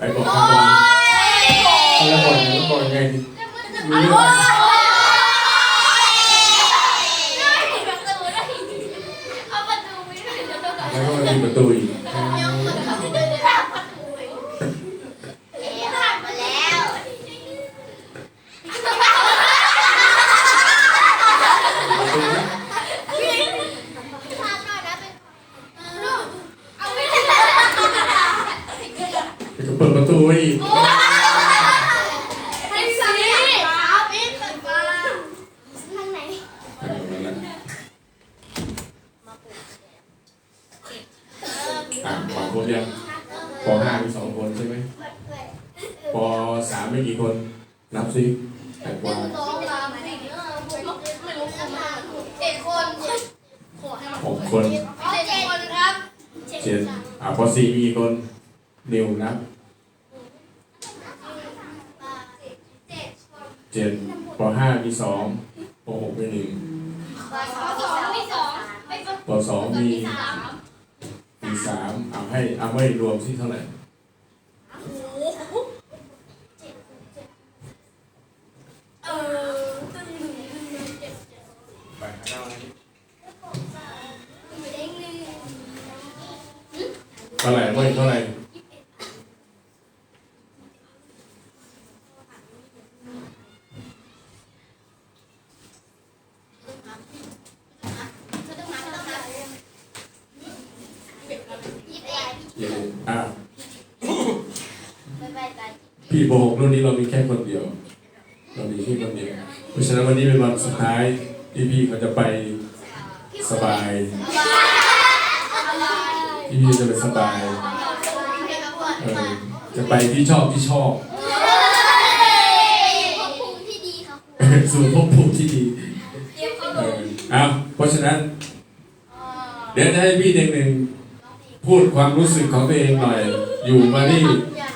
ไปบอกเขาก่อนแล้วบอกแล้วบอกยังไงดีมีเรื่องแล้วก็มาปิดประตูอีกก็เปิดประตูไว้อีกอะขอบคุณยังปห้ามีสองคนใช่ไหมปสามไม่กี่คน นับสิแตงกวา หกคนเจ็ดอะปสี่มีกี่คนนิวนับเจ็ดปห้ามีสองปหกมีหนึ่งปสองมีมีสามเอาให้เอาไม่รวมที่เท่าไหร่ไปข้างหน้านี้ เท่าไหร่ไม่เท่าไหร่เดี๋ยวอะพี่โบกรุ่นนี้เรามีแค่คนเดียว เรามีแค่คนเดียว เพราะฉะนั้นวันนี้เป็นวันสุดท้าย ที่พี่เขาจะไปสบายที่พี่จะไปสบายเออจะไปที่ชอบที่ชอบสู่ภพภูมิที่ดีเออเอาเพราะฉะนั้น เดี๋ยวจะให้พี่เด็กหนึ่งพูดความรู้สึกของตัวเองหน่อย อยู่มานี่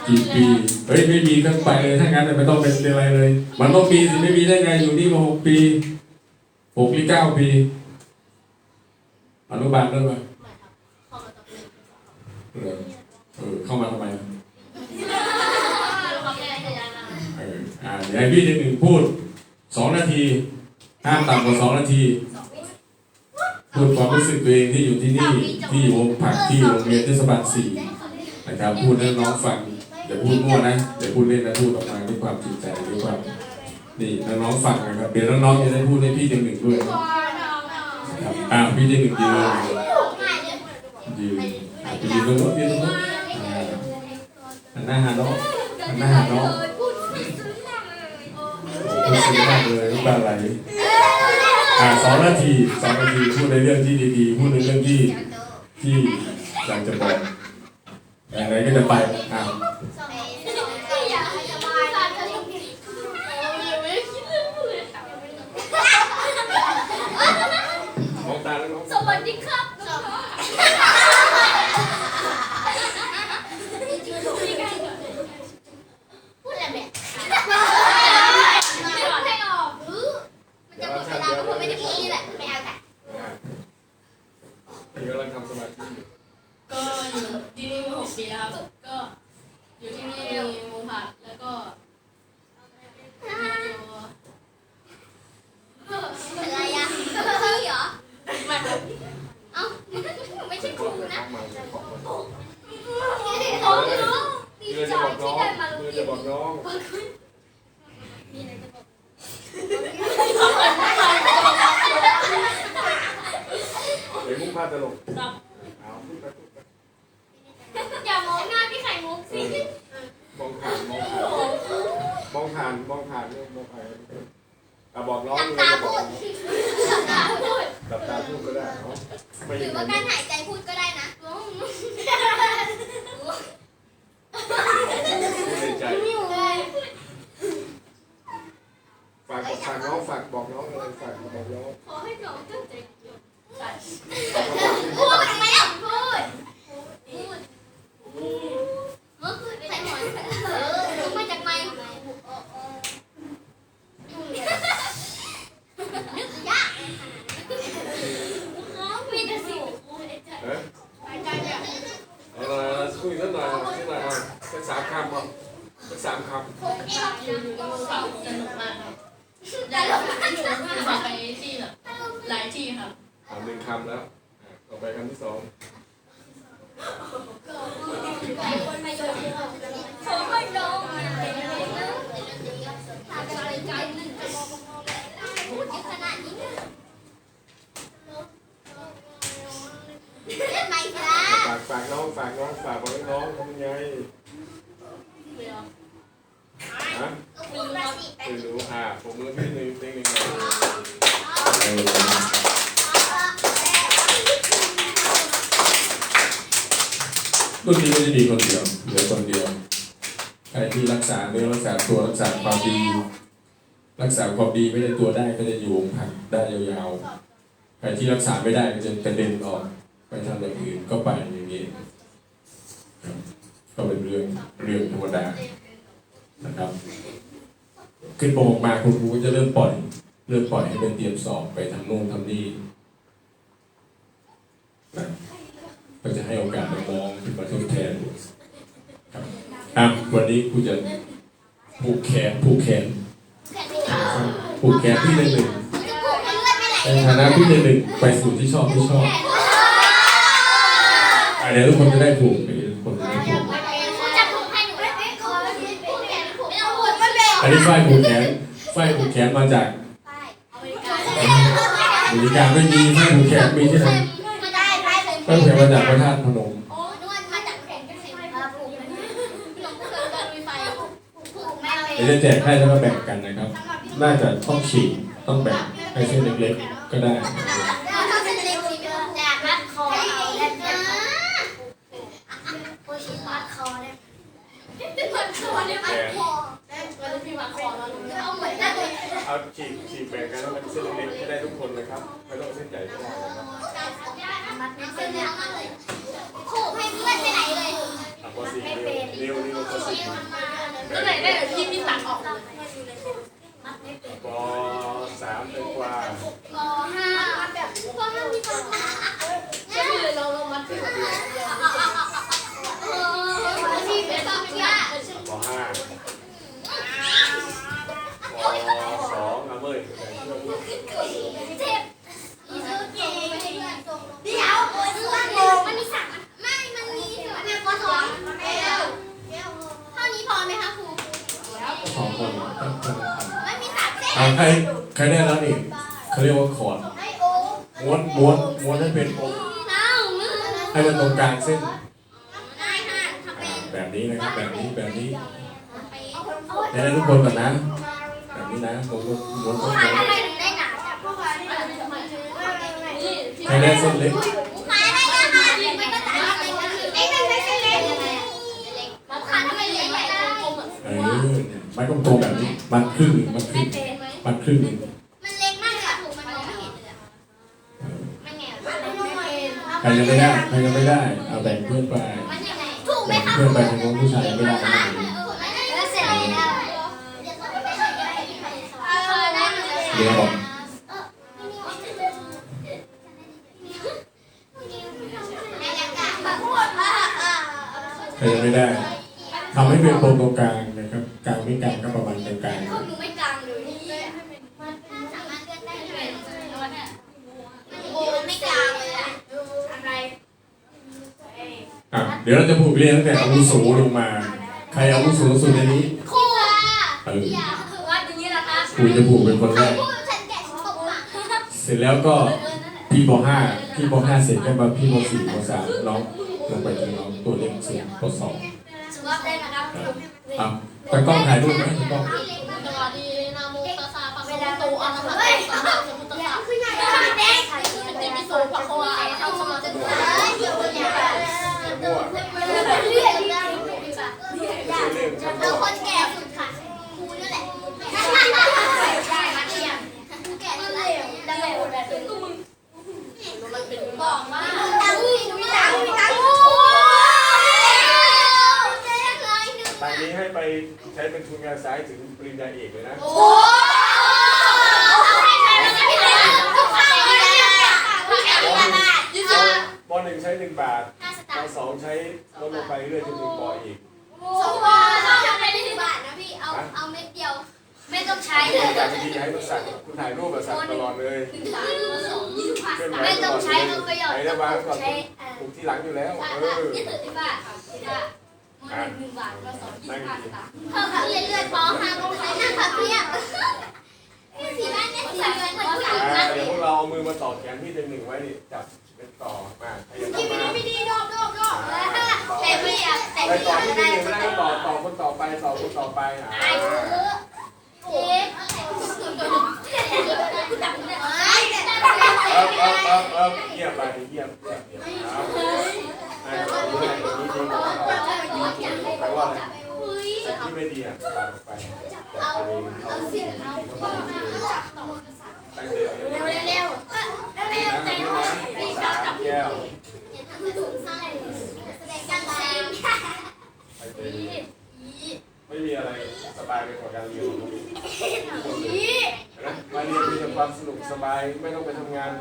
กี่ปีเฮ้ยไม่มีก็ไปเลยถ้างั้นไม่ต้องเป็นอะไรเลย มันต้องปีสิไม่มีได้ไงอยู่นี่มาหกปี หกหรือเก้าปีอนุบาลได้วยป่ะเออเออเข้ามาทำไมเอออ่าเดี๋ยวพี่เด็กหนึ่งพูดสองนาทีห้ามต่ำกว่าสองนาทีพูดความรู้สึกตัวเองที่อยู่ที่นี่ที่วงผักที่โรงเรียนเทศบาลสี่นะครับพูดให้น้องฟังอย่าพูดมั่วนะอย่าพูดเล่นนะพูดออกมาด้วยความจริงใจด้วยความ นี่น้องๆฟังนะครับเดี๋ยวน้องๆจะได้พูดให้พี่เจงหนึ่งด้วยนครับอ่าพี่เจงหนึ่งยืนยืนอะไปยืนตรงโน้นยืนตรงโน้นอ่าหันหน้าหาน้องหันหน้าหาน้องพูดซึ้งมากเลยน้ำตาไหลอ่าสองนาทีสองนาทีพูดในเรื่องที่ดีๆพูดในเรื่องที่ที่อยากจะบอกอะไรก็จะไปอ่า มองตา แล้วน้อง สวัสดีครับพูากฝากน้องฝากน้องฝากบอกน้องทำยังไงฮะไม่รู้ว่าสิไม่รู้อะผมมือที่หนึ่งเพลงหนึ่งหน่อยรุ่นนี้ไม่ได้มีคนเดียวเหลือคนเดียวใครที่รักษาเนื้อรักษาตัวรักษาความดี รักษาความดีไม่ได้ตัวได้ก็จะอยู่วงพันได้ยาวๆใครที่รักษาไม่ได้ก็จะกระเด็นออกไปทำอย่างอื่นก็ไปอย่าง นี้ ก็เป็นเรื่องเรื่องธรรมดานะครับ ขึ้นปกมาคุณครูจะเริ่มปล่อย เริ่มปล่อยให้เป็นเตรียมสอบไปทำนู่นทำนี่นะก็จะให้โอกาสน้องขึ้นมาทดแทนครับอะวันนี้ครูจะผูกแขนผูกแขนผูกแขนพี่หนึ่งในฐานะพี่หนึ่งไปสู่ที่ชอบที่ชอบ อะเดี๋ยวทุกคนจะได้ผูกเดี๋ยวทุกคนจะได้ผูกอันนี้ฝ้ายผูกแขนฝ้ายผูกแขนมาจากอเมริกาไม่มีฝ้ายผูกแขนมีที่ไหนฝ้ายผูกแขนมาจากพระธาตุพนมเดี๋ยวจะแจกให้แล้วก็แบ่งกันนะครับ น่าจะต้องฉีกต้องแบ่งให้เส้นเล็กๆก็ได้ วันนี้พี่มาขอ เราหนูเอาฉีกฉีกแบ่งกันแล้วมันเส้นเล็กๆให้ได้ทุกคนเลยครับไม่ต้องเส้นใหญ่ก็ได้นะครับขู่ให้เพื่อนไปไหนเลยอะปสี่เร็วเร็วปสี่ก็ไหนได้แต่พี่พี่ตัดออกเลยปสามเป็นกว่า ปห้าปห้ามีปัญหาก็ สามไม่มันมีมันเป็นปสองเท่านี้พอไหมคะครูสองคนต้องคนมันมีสามเส้นอะใครใครได้แล้วนี่เขาเรียกว่าคอร์ดไอโอม้วนม้วนม้วนให้เป็นองค์เอ้ามือให้มันตรงกลางเส้นได้ค่ะทำเป็นแบบนี้นะครับแบบนี้แบบนี้เอาให้ได้ทุกคนก่อนนะแบบนี้นะม้วนม้วนม้วนม้วน ทำไมถึงได้หนาจัง นี่ ใครได้เส้นเล็กมาได้ยังค่ะไม่ก็ตัดเล็กเล็กเล็กเล็กเล็กยังไงเล็กมาขาทำไมเล็กไม่ได้เออเนี่ยไม้กลมๆแบบนี้ มันครึ่งหนึ่งมันครึ่งมันครึ่งหนึ่งมันเล็กมากเลยถูกมันมองไม่เห็นเลยมันไงมันไม่น้อยใครยังไม่ได้ใครยังไม่ได้เอาแบ่งเพื่อนไปมันยังไงถูกไหมแบ่งเพื่อนไปทางน้นผู้ชายไม่ได้นะแล้วเสร็จแล้วเดี๋ยวบอก ใครยังไม่ได้ทำให้เป็นโปรตรงกลางนะครับกลางไม่กลางก็ประมาณกลางกลางหนูไม่กลางเลยสามารถเลือกได้เลยโอ้ไม่กลางเลยอะอะไรอะเดี๋ยวเราจะผูกเรียงตั้งแต่อาวุโสลงมา ใครอาวุโสสุดในนี้ครูอะเอออย่าว่าอย่างนี้นะคะครูจะผูกเป็นคนแรกพูดฉันแกะฉันตกปากเสร็จแล้วก็พี่ปห้าพี่ปห้าเสร็จก็มาพี่ปสี่ปสามน้อง ลงไปถึงน้องตัวเล็กสุดปสองสุภาพได้นะครับอะตากล้องถ่ายรูปไหมตากล้องสวัสดีนาโมตัสสะปะคะวะโตอะระหะโตสัมมาสัมพุทธัสสะขึ้นใหญ่เด็กอิติปิโสภะคะวะอะระหะสัมมาสัมพุทธัสสะเดี๋ยวอย่ามั่วเลื่อนเราคนแก่สุดค่ะครูนี่แหละใช่มาเทียมครูแก่สุดเลยดังเลยแบบนี้มันเป็นบอกว่าดังมีดังมีดังโอ้เจ๊เลยหนึ่งไปนี้ให้ไปใช้เป็นทุนการศึกษาถึงปริญญาเอกเลยนะโอ้เอาให้ใครแล้วไม่ได้ต้องฟังเลยอะต้องแข่งกันอะยืดปหนึ่งใช้หนึ่งบาทห้าสปตางค์สองใช้ลดลงไปเรื่อยจนถึงปอีกโสองบาทเราทำได้หนึ่งบาทนะพี่เอาเอาเม็ดเดียว ไม่ต้องใช้เลยอยากดีให้มันสั่งคุณถ่ายรูปแบบสั่งตลอดเลยไม่ต้องใช้เลยเอาประโยชน์ไหนจะวางใช้อ่าปลูกที่หลังอยู่แล้ว เออยี่สิบาทสิบบาทหนึ่งบาทก็สองยี่สิบบาทสามเพิ่มเรื่อยเรื่อยๆปห้าลงไปนั่งพับเพียบสีบ้านเนี่ยสีเงินเหมือนผู้หญิงอ่ามากเดี๋ยวพวกเราเอามือมาต่อแขนพี่เต็มหนึ่งไว้นี่จับเป็นต่อมาใครจะพี่ทำไม่มาดีไม่ดีดอกดอกดอกแต่พี่อะแต่ไปพี่ต่อที่ได้นึ่งไม่ได้ก็ต่อต่อคนต่อไปต่อคนต่อไปอะ ไอ้เออะ ไอ้เออเออเออเออเยี่ยมไปเยี่ยมเยี่ยมเยี่ยมครับนายต่อที่ไหนนี้ดีกว่าแปว่าอะไรที่ไม่ดีอะตัดออกไปเอาเอาเสียงเอาตั้งใจเร็วเร็วเร็วเร็วเร็วสามแก้วแสดงการแสดง ไม่มีอะไรสบายไปกว่าการเรียนนะมาเรียนมีแต่ความสนุกสบายไม่ต้องไปทำงาน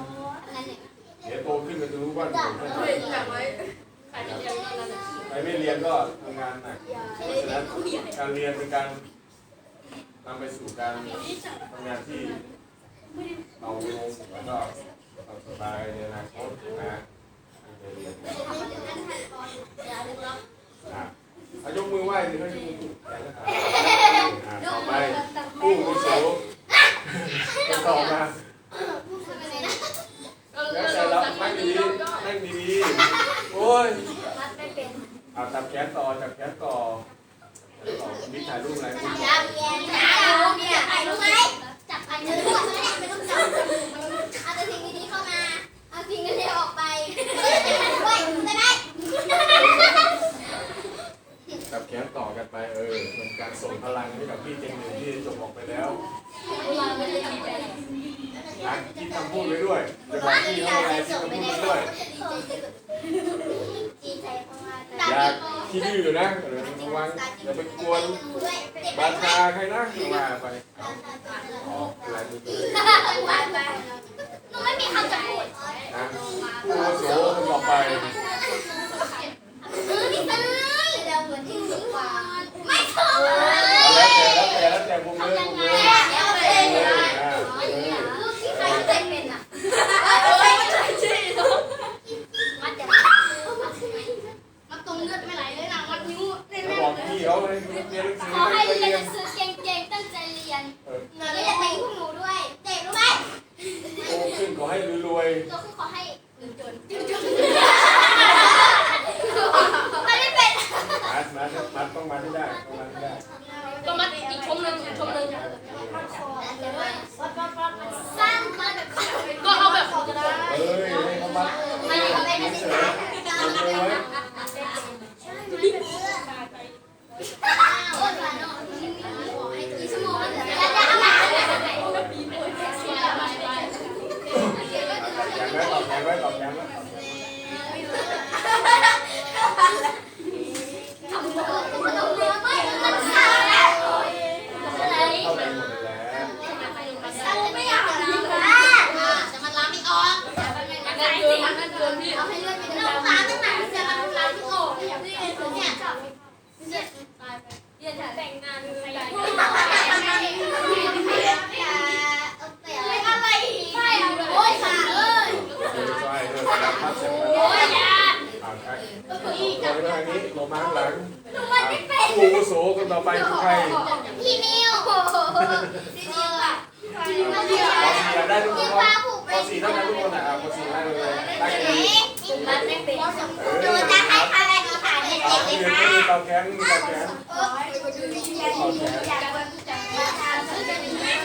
เดี๋ยวโตขึ้นก็จะรู้ว่าหนูแค่ไหนอยากไว้ใครไม่เรียนก็ทำงานหนักเพราะฉะนั้นการเรียนเป็นการนำไปสู่การทำงานที่เราลงแล้วก็ความสบายในอนาคตนะตั้งใจเรียนอะ อายกมือไหว้สิเขายกมือถูกใจนะครับอะต่อไปผู้กุศลจะต่อมาแล้วแต่เรานั่งดีๆนั่งดีๆโอ้ยเอาจับแขนต่อจับแขนต่อต่อมิถ่ายรูปอะไรคุณจับแย่นะเนี่ยไปรู้ไหมจับไปจะรู้ว่าไม่ต้องจับเอาแต่สิ่งดีๆเข้ามา เอาสิ่งดีๆออกไปเฮ้ยได้ไหม จับแขนต่อกันไปเออเป็นการส่งพลังให้กับพี่เจงหนึ่งที่จบออกไปแล้วเราไม่ได้คิดแต่นะคิดคำพูดไว้ด้วยจะบอกพี่เขาอะไรคิดคำพูดไว้ด้วยดีใจเพราะว่าอย่าขี้ดื้ออยู่นะเออระวังอย่าไปกวนบาชาใครนะมาไปเอาอ๋ออะไรดูดูหนูไม่มีคำจะพูดนะผู้อาวุโสคนต่อไปเออพี่ตายเดี๋ยวเหมือน ที่หนูวางไม่ถูกแล้วแต่แล้วแต่แล้วแต่มุมเลยมุมเลยแล้วเป็นเออะ ออ่าเออ ลูกที่ใครเป็นอะ ไม่ใช่ใช่เนาะ มัดจะมัดตรงเลือดไม่ไหลเลยนะมัดนิ้วเล่น ก็ แม่ บอกพี่เขาให้เรียนหนังสือ ขอให้ ไป เรียน เรี ห ย นั น งสือเก่งๆตั้งใจเรียน เออ หนูก็จะเตะพวกหนูด้วยเตะรู้ไหม โตขึ้นขอให้รวย ตัวคือขอให้ จน ไม่ได้เป็น ๆมามามาต้องมาให้ได้ต้องมาให้ได้ ก็มาอีกชมหนึ่งชมหนึ่ง สร้างมาแบบ ก็เอาแบบ เอ้ยให้เขามา ไม่ได้ไม่ได้ เฉ สิ ย คะ ๆเอาไว้ โอ้ยมาเนาะกี่ชั่วโมงแล้วจะเอามา ตอบแทนไว้ตอบแทนไว้ตอบแทนไว้ ทำตัวมันต้องเรียนไม่มันสร้างแล้วอะไร เข้าไปหมดแล้ว ไม่อยากล้างอะจะมาล้างไม่ออก อันนั้นเกินอันนั้นเกินพี่ เอาให้เลือดไปเลือดล้างตั้งไหนจะมาล้างที่ออกเนี่ยเนี่ยเนี่ย เรียนแต่งงานคือใหญ่ ไม่อะไรไม่โอ้ยค่ะเอ้ย เดี๋ยวช่วยเดี๋ยวจะพัดเสร็จแล้ว โอ้ยยา อ่าใครลงไปทางนี้ลงมาข้างหลัง หนูมันไม่เป็น ผู้อาวุโสคนต่อไปคือใคร พี่นิวพี่นิวอะพี่นิว ป .4 ได้ทุกคน พาผูกไป ป .4 ได้ทุกคนอะป .4 ได้เลยได้กันดี มันไม่เป็น เออ ดูจะให้ใครอธิษฐานเด็ เอา กๆเลย เรียน ค่ะ ก็มีเตาแก๊สมีเตาแก๊ส เออ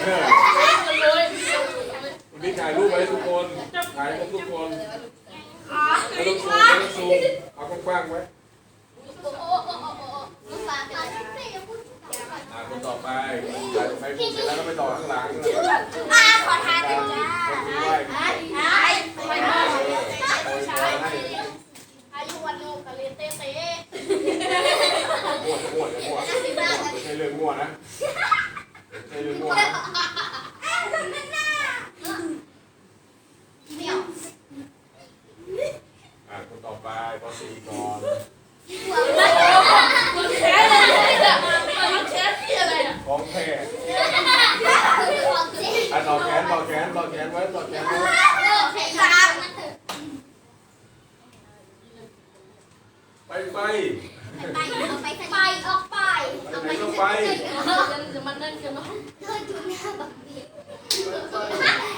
เออ เลย คุณพี่ถ่ายรูปไว้ทุกคน ถ่ายครบทุกคนไม่ต้องซูมไม่ต้องซูมเอากว้างๆไว้อ่าคนต่อไปถ่ายไปผูกเสร็จแล้วก็ไปต่อข้างหลังแล้วก็อ่าขอทานกาหน่รอยจ้าคนที่ไหว้ไอ้ไอ้ไปเอมาอโอยพรให้อายุวันโนกะเลเต้เต้มั่วจะมั่วจะมั่วไม่ใช่เรื่องมั่วนะไม่ใช่เรื่องมั่วนะ ไม่เอาอะคนต่อไปปสี่ก่อนท้องแพทย์อะต่อแขนต่อแขนต่อแขนไว้ต่อแขนไว้ไปไปไปไปไป จะมันนั่นกันเนาะ ไปไป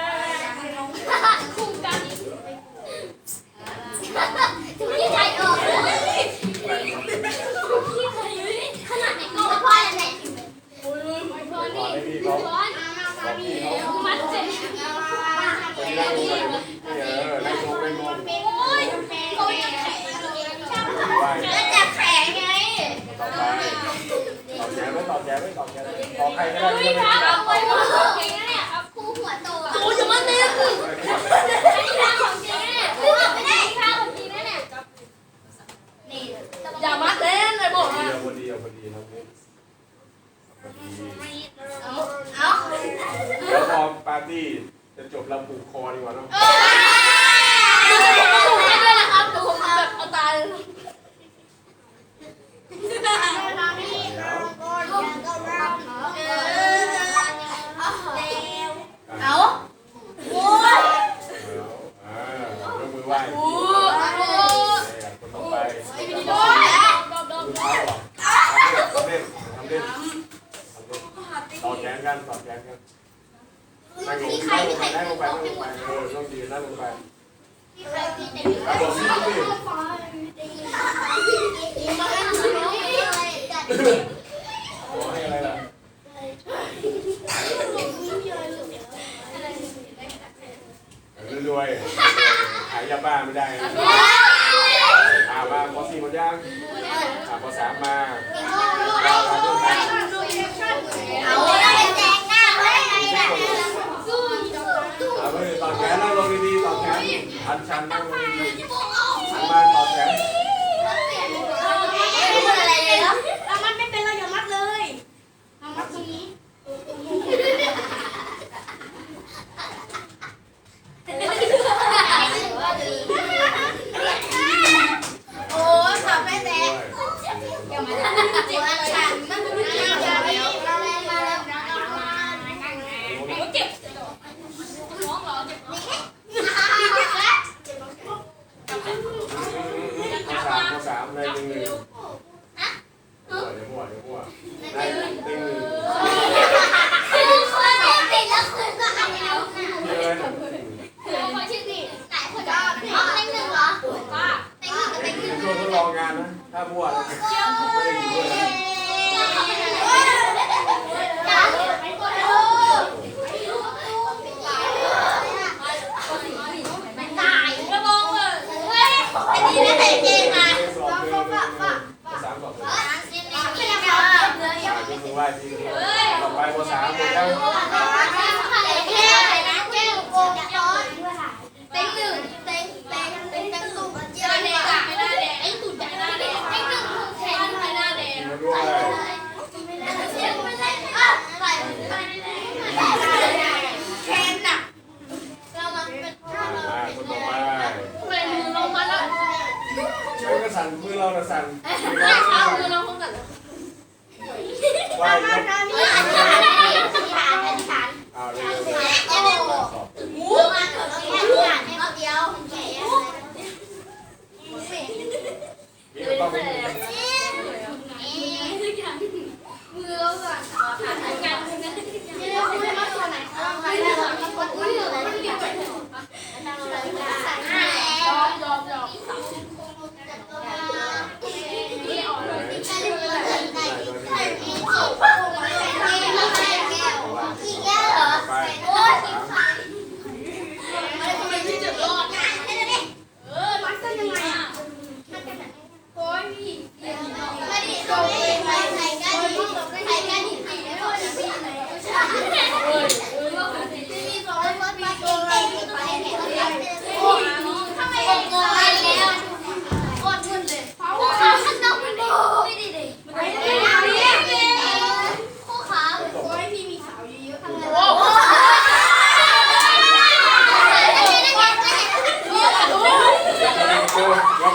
对。呀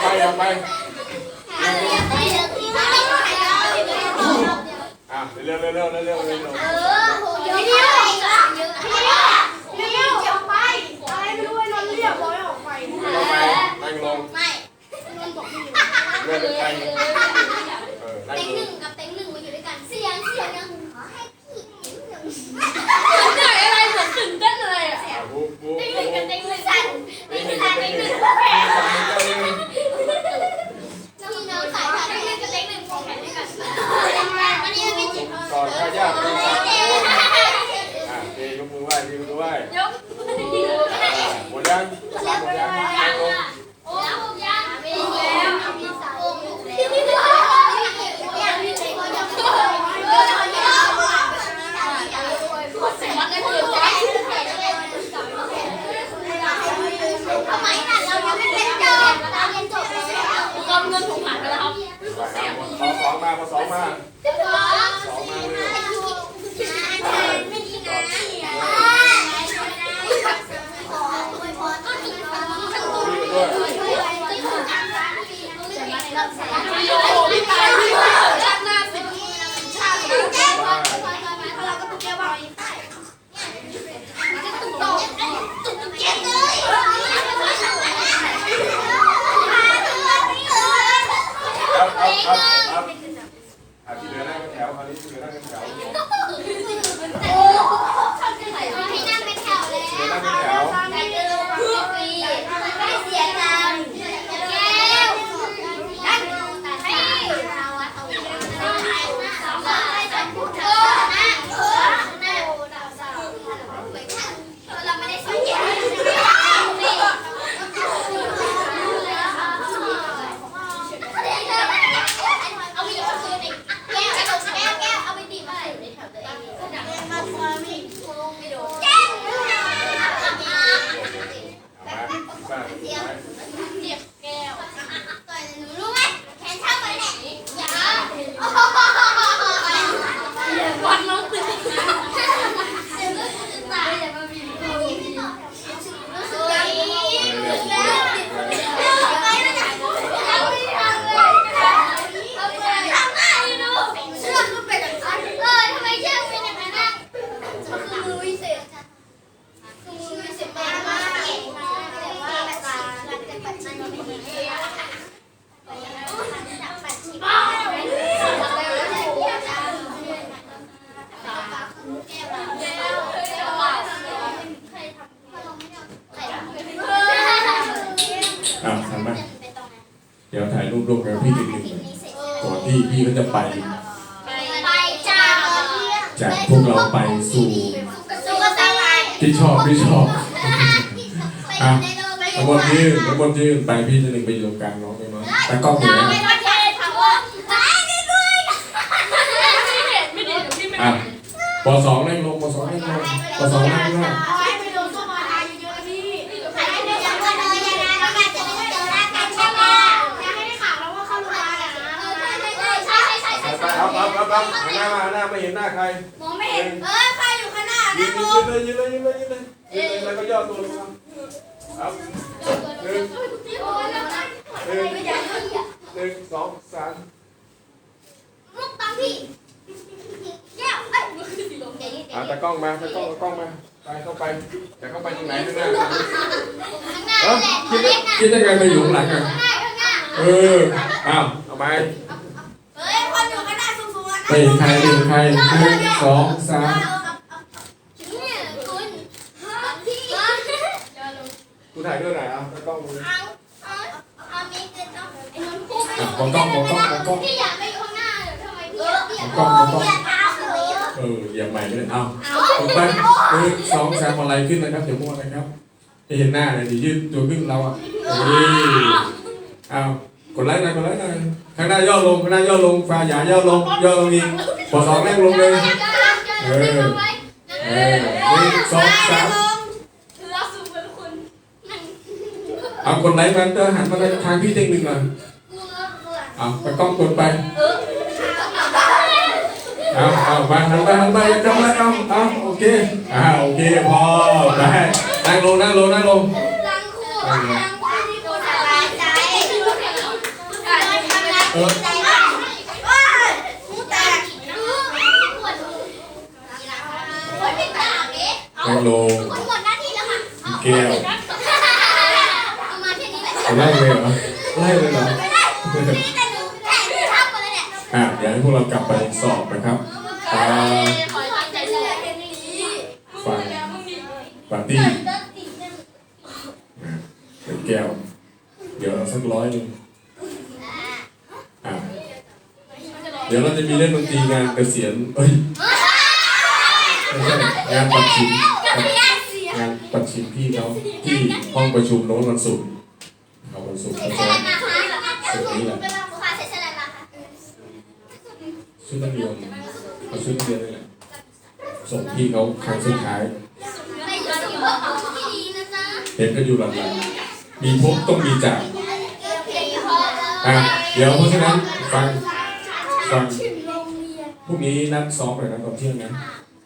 ออกไปอะไรไม่รู้ไอ้นนท์เรียกบอกให้ออกไปลงไปนั่งลงไม่เลื่อนไปเออนั่งเต็งลหนึ่งกับเต็งหนึ่งมาอยู่ด้วยกันเสียงเสียงยังขอให้พี่หนึ่งเหนื่อ ต็งหบูนึ่งกับเต็งหนึ่งสั่นเต็งหเต็นึ่งงหนึ่งเต็เต็งงหหนึ่นึ่งงเต็งหนึ่งน้องน้องสายผ่านเต็งหนึ่งกับเต็งหนึ่งพอแข่งด้วยกันอันนี้ไม่จิบสอนขยะเป็นสัตว์อะเตยกมือไหว้ยกมือไหว้ยกอะหมดยังสามหมดยัง พี่ก็จะไป ไปจากจากพวกเราไปสู่สุขสวัสดิ์ที่ชอบที่ชอบอะทั้งหมดยืนทั้งหมดยืนไปพี่จะหนึ่งไปอยู่ตรงกลางน้องไปมั้งแต่กล้องอยู่เรานะไม่ต้องใช้คำว่าไปกันด้วยไม่เห็นไม่ดีเดี๋ยวพี่ไม่อะปสองนั่งลงปสองนั่งลงปสองนั่งลง ใช่ไปเอาเอาเอาเอาหันหน้ามาหันหน้าไม่เห็นหน้าใครมองไม่เห็น เออใครอยู่ข้างหน้ายืนะนมยืองนเลยยืนเลยยืนเลยยืนเลยยืนเลยแล้วก็ย่อตัวลงมาเอาหนึ่งหนึ่งสองสามลูกตังพี่แก้วเอ้ยอะตากล้องมาตากล้องตากล้องมาไปเข้าไปจะเข้าไปตรงไหนข้างหน้าข้างหน้าเอ้าแหละคิดได้คิดได้ไงไปอยู่ข้างหลังอะข้างหน้าข้างหน้าเอออ้าวเอาไหมเฮ้ยคนอยู่ข้างห น้าสูงๆแล้วไปเห็นใครไปเห็นใครหนึ่งสองสามเนี่ยคุณพี่กูถ่ายด้วยไหนอะตากล้องมือเอาเอาเอามีเกินต้องไอ้นนท์พูดไม่อะมองกล้องมองกล้องมองกล้องพี่อยากไปอยู่ข้างหน้าเหรอทำไมพี่เปียกมองกล้องมองกล้องเปียกเท้าเลยเอออย่าใหม่เลยเอาลงไปหนึ่งสองสามอะไรขึ้นนะครับเดี๋ยวมั่วนะครับจะเห็นหน้าเลยเดี๋ยวยืดตัวขึ้นเราอะเฮ้ยเอา กดไลค์หน่อยกดไลค์หน่อยข้างหน้าย่อลงข้างหน้าย่อลงฟ้าหยาย่อลงย่อลงอีกปสองแม่งลงเลยเออเออหนึ่งสองสามรักสุดเป็นคุณเอากดไลค์มันเตอร์หันมาทางพี่เต็งหนึ่งหน่อยเอาไปกล้องกดไปเอาเอาไปหันไปหันไปย่าจำไว้เอาเอาโอเคอ่าโอเคพอไปนั่งลงนั่งลงนั่งลง มงโลคนหมดหน้าที่แล้วค่ะแก้วเอามาแค่นี้แหละเอาไล่เลยเหรอไล่เลยเหรอไม่ได้นี่แต่หนูแต่หนูทำหมดเลยเนี่ยอะเดี๋ยวให้พวกเรากลับไปสอบนะครับอ่า ขอตั้งใจเลย ฟังปาร์ตี้เป็นแก้ว เดี๋ยวเอาสักร้อยหนึ่งอะ เดี๋ยวเราจะมีเล่นดนตรีงานเกษียณเอ้ยไม่ใช่งานปัดชิมงานปัดชิมพี่เขาที่ห้องประชุมโน้นวันศุกร์เอาวันศุกร์เสร็เขาจจะแล้วนะคะสุดนี้แหละชุดนักเรียนเอาชุดนักเรียนนี่แหละส่งพี่เขาครั้งสุดท้ายไปอยู่ที่บ้านที่ดีนะจ๊ะเห็นกันอยู่หลังๆมีพบต้องมีจากอะเดี๋ยวเพราะฉะนั้นฟังฟัง พรุ่งนี้นัดซ้อมเลยนะตอนเที่ยงนะ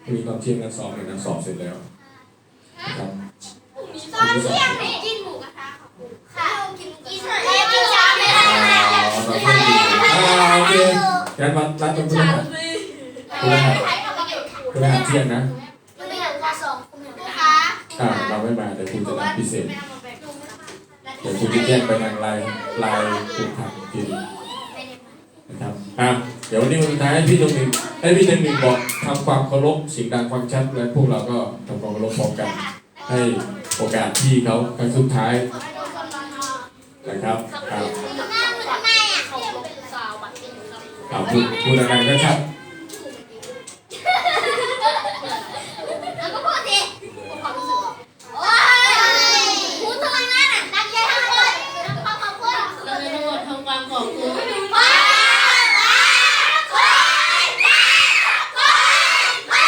พรุ่งนี้ตอนเที่ยงนัดซ้อมเลยนะสอบเสร็จแล้วนะครับตอนเที่ยงเนี่กินหมูกระทะค่ะกินกินเอ้ยกินชาไม่ได้อ๋อตอนเที่ยงดีอ่าโอเคงั้นวันนัดกันพฤหัสพฤหัสพฤหัสเที่ยงนะไม่อยากว่าสองคุณนะคะอ่าเราไม่มาแต่คุณจะนัดพิเศษเดี๋ยวคุณจะแจ้งไปทางไลน์ไลน์กลุ่มทางอีกทีหนึ่งนะครับอะ เดี๋ยววันนี้วันสุดท้ายให้พี่ตรงหนึ่งให้พี่ตรงหนึ่งบอกทำความเคารพเสียงดังฟังชัดและพวกเราก็ทำความเคารพพร้อมกัน ให้โอกาสพี่เขาครั้งสุดท้ายนะครับอ่าทำไมทำไมอะเขาลบซาวบัตรเองครับอ่าพูดพูดดังๆก็ชัดแล้วก็พูดสิ ความรู้สึก โอ้ยพูดทำไมนั่นอะตั้งใจทำเลยทำความขอบคุณ เราจะทั้งหมดทำความขอบคุณ ว้าวว้าวว้าวว้าว ว้า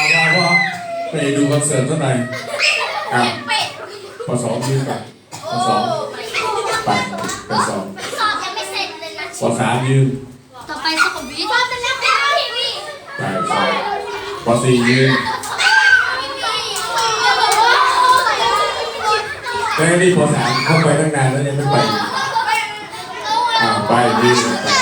วว้าวว้าวไปดู คอนเสิร์ตสักหน่อะเป็ดพอสองยืนก่อนพอสองไปพอสองสอบยังไม่เสร็จเลยนะพอสามยืนต่อไปสุขุมวิทสอบเสร็จแล้วเป็นทีวีไปสองพอสี่ยืนแต่นี่พอสามเข้าไปตั้งนานแล้วยังไม่ไปอ่าไปยืนไป